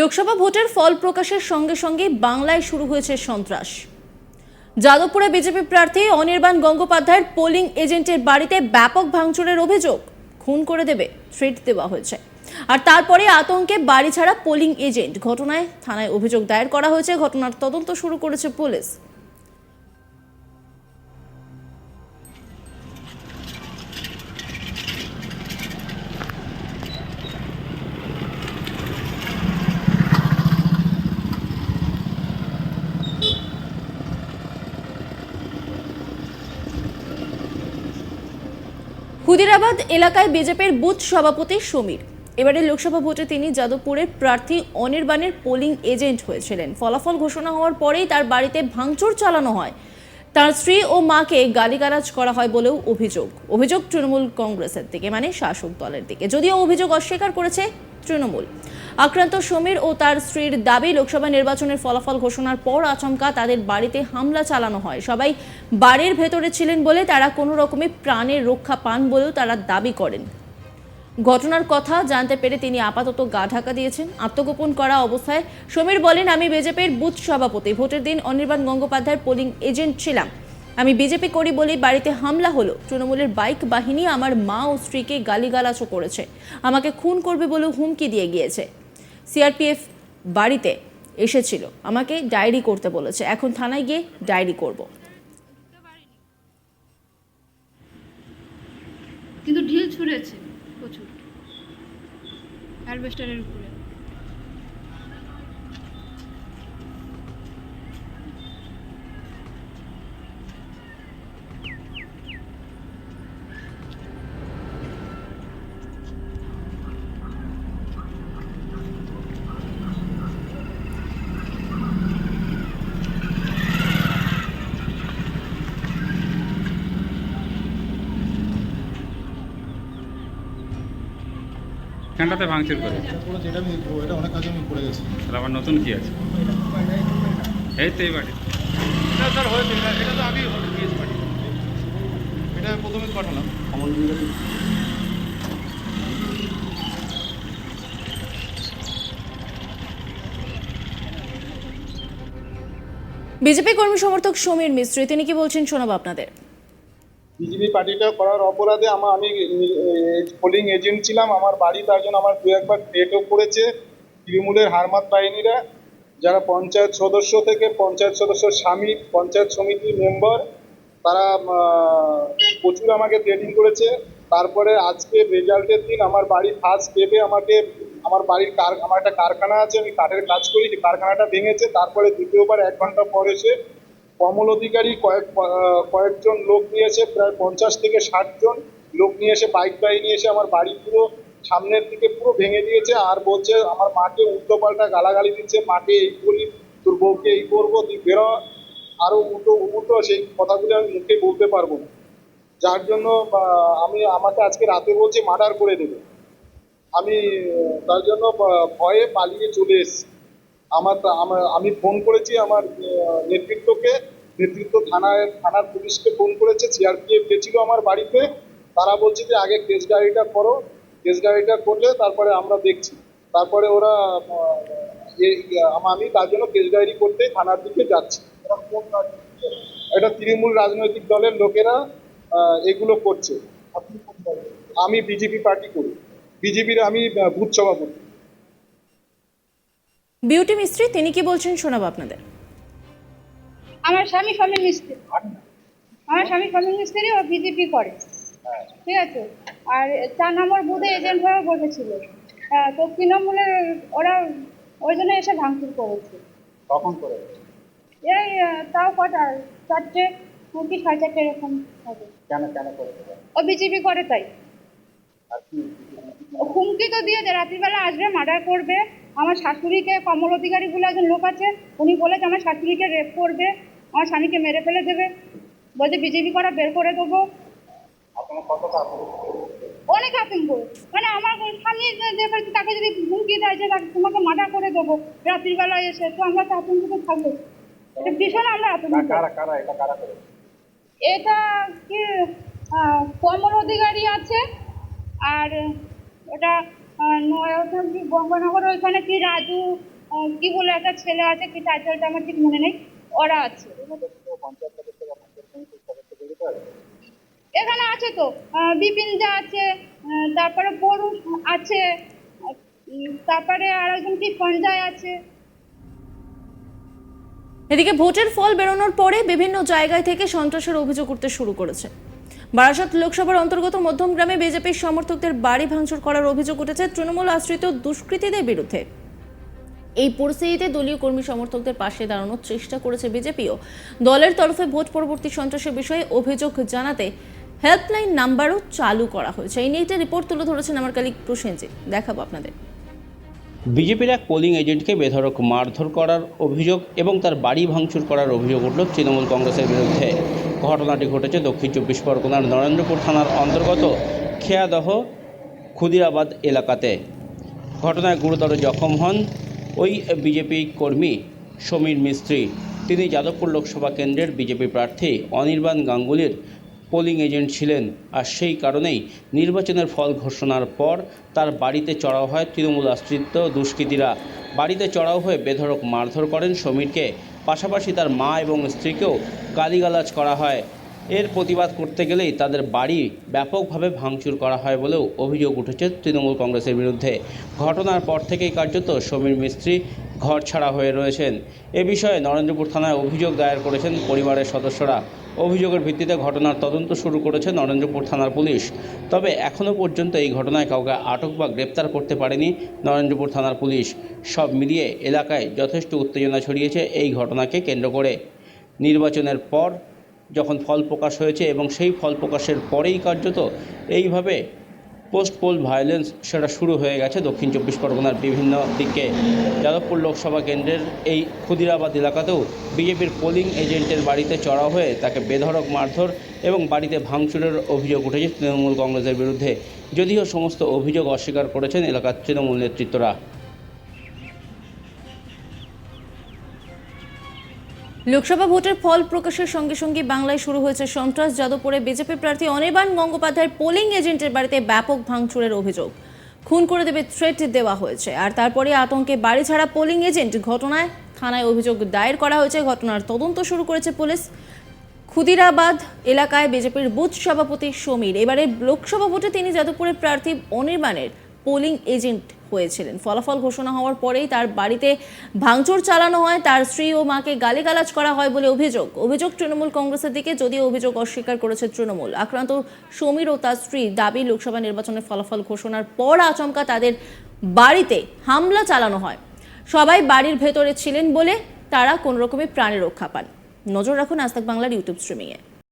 লোকসভা ভোটের ফল প্রকাশের সঙ্গে সঙ্গে বাংলায় শুরু হয়েছে সন্ত্রাস। যাদবপুরে বিজেপি প্রার্থী অনির্বাণ গঙ্গোপাধ্যায়ের পোলিং এজেন্টের বাড়িতে ব্যাপক ভাঙচুরের অভিযোগ। খুন করে দেবে, থ্রেট দেওয়া হয়েছে। আর তারপরে আতঙ্কে বাড়ি ছাড়া পোলিং এজেন্ট। ঘটনায় থানায় অভিযোগ দায়ের করা হয়েছে, ঘটনার তদন্ত শুরু করেছে পুলিশ। হুদিরাবাদ এলাকায় বিজেপির বুথ সভাপতি সমীর। এবারে লোকসভা ভোটে তিনি যাদবপুরের প্রার্থী অনির্বাণের পোলিং এজেন্ট হয়েছিলেন। ফলাফল ঘোষণা হওয়ার পরেই তার বাড়িতে ভাঙচুর চালানো হয়। তার স্ত্রী ও মাকে গালিগালাজ করা হয় বলেও অভিযোগ। অভিযোগ তৃণমূল কংগ্রেসের দিকে মানে শাসক দলের দিকে। যদিও অভিযোগ অস্বীকার করেছে তৃণমূল। আক্রান্ত সমীর ও তার স্ত্রীর দাবি, লোকসভা নির্বাচনের ফলাফল ঘোষণার পর আচমকা তাদের বাড়িতে হামলা চালানো হয়। সবাই বাড়ির ভেতরে ছিলেন বলে তারা কোনো রকমে প্রাণের রক্ষা পান বলেও তারা দাবি করেন। ঘটনার কথা জানতে পেরে তিনি আপাতত গা ঢাকা দিয়েছেন। আত্মগোপন করা অবস্থায় সমীর বলেন, আমি বিজেপির বুথ সভাপতি। ভোটের দিন অনির্বাণ গঙ্গোপাধ্যায়ের পোলিং এজেন্ট ছিলাম। আমি বিজেপি করি বলেই বাড়িতে হামলা হলো। তৃণমূলের বাইক বাহিনী আমার মা ও স্ত্রীকে গালিগালাজও করেছে। আমাকে খুন করবে বলেও হুমকি দিয়ে গিয়েছে। সিআরপিএফ বাড়িতে এসেছিল। আমাকে ডায়েরি করতে বলেছে। এখন থানায় গিয়ে ডায়েরি করব। কিন্তু ঢিল ছুঁড়েছে প্রচুর। অ্যালবেস্টারের উপরে। এখানটাতে ভাঙচুর করে। যেটা আমি এটা অনেক কাজে আমি করে গেছি তাহলে আবার নতুন কি আছে? এই তো এই বাড়ি। এটা স্যার হয়েছে এটা এটা তো আগেই বাড়ি। এটা প্রথমে পাঠালাম। বিজেপি কর্মী সমর্থক সমীর মিস্ত্রি তিনি কি বলছেন শোনাবো আপনাদের? বিজেপি পার্টিটা করার অপরাধে আমার আমি পোলিং এজেন্ট ছিলাম। আমার বাড়ি তার জন্য আমার দু একবার ডেটও করেছে। তৃণমূলের হারমাত বাহিনীরা, যারা পঞ্চায়েত সদস্য থেকে পঞ্চায়েত সদস্য স্বামী, পঞ্চায়েত সমিতির মেম্বার তারা প্রচুর আমাকে ট্রেনিং করেছে। তারপরে আজকে রেজাল্টের দিন আমার বাড়ির ফার্স্ট স্টেপে আমাকে, আমার বাড়ির কার আমার একটা কারখানা আছে, আমি কাঠের কাজ করি, সেই কারখানাটা ভেঙেছে। তারপরে দ্বিতীয়বার এক ঘণ্টা পর এসে কমল অধিকারী কয়েক কয়েকজন লোক নিয়ে এসে প্রায় পঞ্চাশ থেকে ষাট জন লোক নিয়ে এসে বাইক বাই নিয়ে এসে আমার বাড়ি পুরো সামনের দিকে পুরো ভেঙে দিয়েছে আর বলছে আমার মাকে উল্টো পাল্টা গালাগালি দিচ্ছে, মাকে এই করি তোর বউকে এই করব, তুই বেরো আরও উল্টো উল্টো সেই কথাগুলো আমি মুখে বলতে পারব না। যার জন্য আমি আমাকে আজকে রাতে বলছে মার্ডার করে দেবে। আমি তার জন্য ভয়ে পালিয়ে চলে এসেছি। আমার আমার আমি ফোন করেছি আমার নেতৃত্বকে। নেতৃত্ব থানায় থানার পুলিশকে ফোন করেছে, সিআরপিএফ গেছিল আমার বাড়িতে। তারা বলছে যে, আগে কেস ডায়েরিটা করো। কেস ডায়েরিটা করলে তারপরে আমরা দেখছি। তারপরে ওরা আমি তার জন্য কেস ডায়েরি করতে থানার দিকে যাচ্ছি? এটা তৃণমূল রাজনৈতিক দলের লোকেরা এগুলো করছে? আমি বিজেপি পার্টি করি। বিজেপির আমি বুথ সভাপতি। বিউটি মিস্ত্রি তিনি কি বলছেন শোনাবো আপনাদের? আমার স্বামী স্বামী মিস্ত্রি। আমার স্বামী স্বামী মিস্ত্রি ও বিজেপি করে। ঠিক আছে? আর চার নম্বর বুধে এজেন্ট হয়ে বসেছিল। হ্যাঁ, তো তৃণমূলের ওরা ওই জন্য এসে ভাঙচুর করেছে। কখন করে? এই তাও কটা চারটে কি সাড়ে চারটে এরকম হবে। কেন কেন করে ও বিজেপি করে তাই। আর কি? ও হুমকি তো দিয়ে রাত্রিবেলা আসবে মার্ডার করবে। আমার শাশুড়িকে কমল অধিকারী বলে একজন লোক আছে উনি বলেছে আমার শাশুড়িকে রেপ করবে আমার স্বামীকে মেরে ফেলে দেবে। বলছে বিজেপি করা বের করে দেবো। অনেক আতঙ্ক। মানে আমার স্বামী তাকে যদি হুমকি দেয় যে তাকে তোমাকে মার্ডার করে দেবো রাত্রিবেলায় এসে তো আমরা তো আতঙ্কিত থাকব। এটা ভীষণ আমরা আতঙ্ক এটা কি কমল অধিকারী আছে আর ওটা গঙ্গানগর ওইখানে কি রাজু কি বলে একটা ছেলে আছে, কি টাইটেলটা আমার ঠিক মনে নেই। ওরা আছে। এখানে আছে তো। বিপিন যা আছে তারপরে বরুণ আছে তারপরে আর একজন কি, সঞ্জয় আছে। এদিকে ভোটের ফল বেরোনোর পরে বিভিন্ন জায়গায় থেকে সন্ত্রাসের অভিযোগ করতে শুরু করেছে। বারাসাত লোকসভার অন্তর্গত মধ্যমগ্রামে বিজেপির সমর্থকদের বাড়ি ভাঙচুর করার অভিযোগ উঠেছে তৃণমূল আশ্রিত দুষ্কৃতীদের বিরুদ্ধে। এই পরিস্থিতিতে দলীয় কর্মী সমর্থকদের পাশে দাঁড়ানোর চেষ্টা করেছে বিজেপিও। দলের তরফে ভোট পরবর্তী সন্ত্রাসের বিষয়ে অভিযোগ জানাতে হেল্পলাইন নাম্বারও চালু করা হয়েছে। এই নিয়ে একটা রিপোর্ট তুলে ধরেছেন আমার কালিক প্রসেনজিৎ। দেখাবো আপনাদের। বিজেপির এক পোলিং এজেন্টকে বেধড়ক মারধর করার অভিযোগ এবং তার বাড়ি ভাঙচুর করার অভিযোগ উঠল তৃণমূল কংগ্রেসের বিরুদ্ধে। ঘটনাটি ঘটেছে দক্ষিণ চব্বিশ পরগনার নরেন্দ্রপুর থানার অন্তর্গত খেয়াদহ, ক্ষুদিরাবাদ এলাকাতে। ঘটনায় গুরুতর জখম হন ওই বিজেপি কর্মী সমীর মিস্ত্রি। তিনি যাদবপুর লোকসভা কেন্দ্রের বিজেপি প্রার্থী অনির্বাণ গাঙ্গুলির পোলিং এজেন্ট ছিলেন আর সেই কারণেই নির্বাচনের ফল ঘোষণার পর তার বাড়িতে চড়াও হয় তৃণমূল আশ্রিত দুষ্কৃতীরা। বাড়িতে চড়াও হয়ে বেধড়ক মারধর করেন সমীরকে। পাশাপাশি তার মা এবং স্ত্রীকেও গালিগালাজ করা হয়। এর প্রতিবাদ করতে গেলেই তাদের বাড়ি ব্যাপকভাবে ভাঙচুর করা হয় বলেও অভিযোগ উঠেছে তৃণমূল কংগ্রেসের বিরুদ্ধে। ঘটনার পর থেকেই কার্যত সমীর মিস্ত্রি ঘর ছাড়া হয়ে রয়েছেন। এ বিষয়ে নরেন্দ্রপুর থানায় অভিযোগ দায়ের করেছেন পরিবারের সদস্যরা। অভিযোগের ভিত্তিতে ঘটনার তদন্ত শুরু করেছে নরেন্দ্রপুর থানার পুলিশ। তবে এখনও পর্যন্ত এই ঘটনায় কাউকে আটক বা গ্রেপ্তার করতে পারেনি নরেন্দ্রপুর থানার পুলিশ। সব মিলিয়ে এলাকায় যথেষ্ট উত্তেজনা ছড়িয়েছে এই ঘটনাকে কেন্দ্র করে। নির্বাচনের পর যখন ফল প্রকাশ হয়েছে এবং সেই ফল প্রকাশের পরেই কার্যত এইভাবে পোস্ট পোল ভায়োলেন্স সেটা শুরু হয়ে গেছে দক্ষিণ চব্বিশ পরগনার বিভিন্ন দিকে। যাদবপুর লোকসভা কেন্দ্রের এই ক্ষুদিরাবাদ এলাকাতেও বিজেপির পোলিং এজেন্টের বাড়িতে চড়াও হয়ে তাকে বেধড়ক, মারধর এবং বাড়িতে ভাঙচুরের অভিযোগ উঠেছে তৃণমূল কংগ্রেসের বিরুদ্ধে। যদিও সমস্ত অভিযোগ অস্বীকার করেছেন এলাকার তৃণমূল নেতৃত্বরা। লোকসভা ভোটের ফল প্রকাশের সঙ্গে সঙ্গে বাংলায় শুরু হয়েছে সন্ত্রাস। যাদবপুরে বিজেপি প্রার্থী অনির্বাণ গঙ্গোপাধ্যায়ের পোলিং এজেন্টের বাড়িতে ব্যাপক ভাঙচুরের অভিযোগ। খুন করে দেবে থ্রেট দেওয়া হয়েছে। আর তারপরে আতঙ্কে বাড়ি ছাড়া পোলিং এজেন্ট ঘটনায় থানায় অভিযোগ দায়ের করা হয়েছে। ঘটনার তদন্ত শুরু করেছে পুলিশ। ক্ষুদিরাবাদ এলাকায় বিজেপির বুথ সভাপতি সমীর। এবারে লোকসভা ভোটে তিনি যাদবপুরের প্রার্থী অনির্বাণের পোলিং এজেন্ট হয়েছিলেন। ফলাফল ঘোষণা হওয়ার পরেই তার বাড়িতে ভাঙচুর চালানো হয়, তার স্ত্রী ও মাকে গালিগালাজ করা হয় বলে অভিযোগ। অভিযোগ তৃণমূল কংগ্রেসের দিকে যদিও অভিযোগ অস্বীকার করেছে তৃণমূল। আক্রান্ত সমীর ও তার স্ত্রী দাবি লোকসভা নির্বাচনের ফলাফল ঘোষণার পর আচমকা তাদের বাড়িতে হামলা চালানো হয়। সবাই বাড়ির ভেতরে ছিলেন বলে তারা কোনো রকমের প্রাণে রক্ষা পান। নজর রাখুন আজ বাংলার ইউটিউব স্ট্রিমিংয়ে।